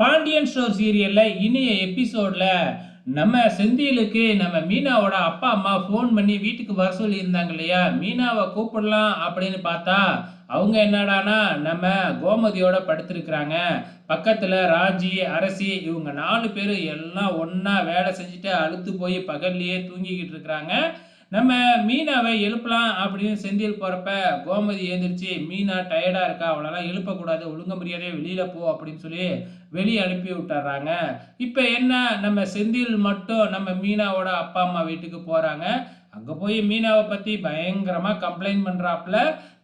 Pandian store சீரியலில் இனிய எபிசோடில் நம்ம செந்திலுக்கு நம்ம மீனாவோட அப்பா அம்மா ஃபோன் பண்ணி வீட்டுக்கு வர சொல்லியிருந்தாங்க இல்லையா? மீனாவை கூப்பிடலாம் அப்படின்னு பார்த்தா அவங்க என்னடானா நம்ம கோமதியோட படுத்திருக்கிறாங்க. பக்கத்தில் ராஜி அரசி இவங்க நாலு பேர் எல்லாம் ஒன்றா வேலை செஞ்சுட்டு அழுத்து போய் பகல்லையே தூங்கிக்கிட்டு இருக்கிறாங்க. நம்ம மீனாவை எழுப்பலாம் அப்படின்னு செந்தில் போகிறப்ப கோமதி ஏந்திரிச்சு மீனா டயர்டாக இருக்கா? அவளெல்லாம் எழுப்பக்கூடாது ஒழுங்க மரியாதையே வெளியில் போ அப்படின்னு சொல்லி வெளியே அனுப்பி விட்டுறாங்க. இப்போ என்ன? நம்ம செந்தில் மட்டும் நம்ம மீனாவோட அப்பா அம்மா வீட்டுக்கு போகிறாங்க அங்கே போய் மீனாவை பற்றி பயங்கரமாக கம்ப்ளைண்ட் பண்ணுறாப்புல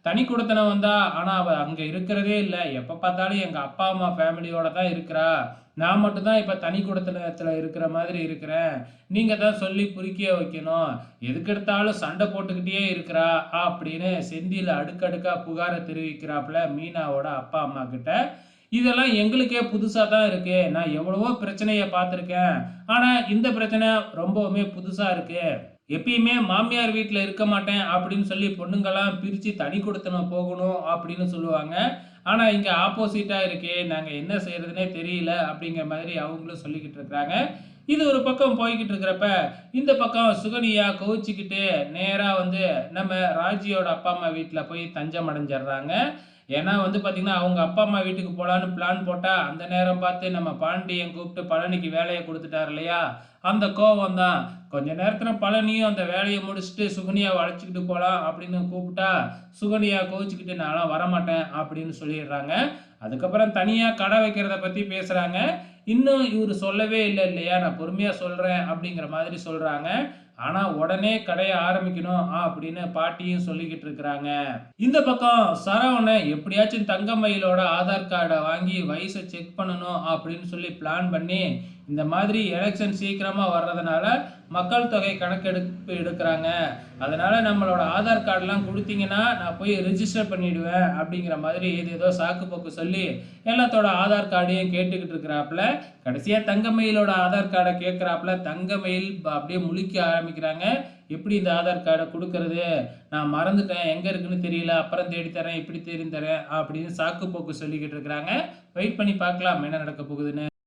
தனி கொடுத்தனம் வந்தா ஆனால் அவள் அங்கே இருக்கிறதே இல்லை. எப்போ பார்த்தாலும் எங்கள் அப்பா அம்மா ஃபேமிலியோட தான் இருக்கிறா. நான் மட்டும்தான் இப்போ தனி கொடுத்தனத்தில் இருக்கிற மாதிரி இருக்கிறேன். நீங்கள் தான் சொல்லி புரிக்கிய வைக்கணும். எதுக்கெடுத்தாலும் சண்டை போட்டுக்கிட்டே இருக்கிறா அப்படின்னு செந்தியில் அடுக்கடுக்காக புகாரை தெரிவிக்கிறாப்புல மீனாவோட அப்பா அம்மா கிட்ட. இதெல்லாம் எங்களுக்கே புதுசாக தான் இருக்குது நான் எவ்வளவோ பிரச்சனையை பார்த்துருக்கேன். ஆனால் இந்த பிரச்சனை ரொம்பவுமே புதுசாக இருக்குது எப்பயுமே மாமியார் வீட்டில் இருக்க மாட்டேன் அப்படின்னு சொல்லி பொண்ணுங்கெல்லாம் பிரித்து தனி கொடுத்தனம் போகணும் அப்படின்னு சொல்லுவாங்க. ஆனால் இங்கே ஆப்போசிட்டாக இருக்கே நாங்கள் என்ன செய்கிறதுனே தெரியல அப்படிங்கிற மாதிரி அவங்களும் சொல்லிக்கிட்டு இருக்கிறாங்க. இது ஒரு பக்கம் போய்கிட்டு இருக்கிறப்ப இந்த பக்கம் சுகனியா கோவிச்சிக்கிட்டு நேராக வந்து நம்ம ராஜியோட அப்பா அம்மா வீட்டில் போய் தஞ்சம் அடைஞ்சிடுறாங்க ஏன்னா வந்து பார்த்திங்கன்னா அவங்க அப்பா அம்மா வீட்டுக்கு போகலான்னு பிளான் போட்டால் அந்த நேரம் பார்த்து நம்ம பாண்டியன் கூப்பிட்டு பழனிக்கு வேலையை கொடுத்துட்டார் இல்லையா? அந்த கோபம் தான் கொஞ்ச நேரத்தில் பழனியும் அந்த வேலையை முடிச்சுட்டு சுகனியாவை அழைச்சிக்கிட்டு போகலாம் அப்படின்னு கூப்பிட்டா சுகனியா கோவிச்சுக்கிட்டு நான்லாம் வரமாட்டேன் அப்படின்னு சொல்லிடுறாங்க. அதுக்கப்புறம் தனியாக கடை வைக்கிறத பற்றி பேசுகிறாங்க இன்னும் இவர் சொல்லவே இல்லை இல்லையா? நான் பொறுமையாக சொல்கிறேன் அப்படிங்கிற மாதிரி சொல்கிறாங்க ஆனால் உடனே கடையை ஆரம்பிக்கணும் அப்படின்னு பாட்டியும் சொல்லிக்கிட்டு இருக்கிறாங்க. இந்த பக்கம் சரவணை எப்படியாச்சும் தங்கமயிலோட ஆதார் கார்டை வாங்கி வயசை செக் பண்ணணும் அப்படின்னு சொல்லி பிளான் பண்ணி இந்த மாதிரி எலெக்ஷன் சீக்கிரமாக வர்றதுனால மக்கள் தொகை கணக்கெடுப்பு எடுக்கிறாங்க. அதனால் நம்மளோட ஆதார் கார்டெலாம் கொடுத்தீங்கன்னா நான் போய் ரிஜிஸ்டர் பண்ணிவிடுவேன் அப்படிங்கிற மாதிரி இது ஏதோ சாக்கு போக்கு சொல்லி எல்லாத்தோட ஆதார் கார்டையும் கேட்டுக்கிட்டு இருக்கிறாப்புல. கடைசியாக தங்கமயிலோட ஆதார் கார்டை கேட்குறாப்புல. தங்கமயில் அப்படியே முழிக்க ஆரம்பிக்கிறாங்க. எப்படி இந்த ஆதார் கார்டை கொடுக்கறது? நான் மறந்துட்டேன். எங்கே இருக்குன்னு தெரியல. அப்புறம் தேடி தரேன். இப்படி தேடி தரேன் அப்படின்னு சாக்கு போக்கு சொல்லிக்கிட்டு இருக்கிறாங்க. வெயிட் பண்ணி பார்க்கலாம். என்ன நடக்க போகுதுன்னு.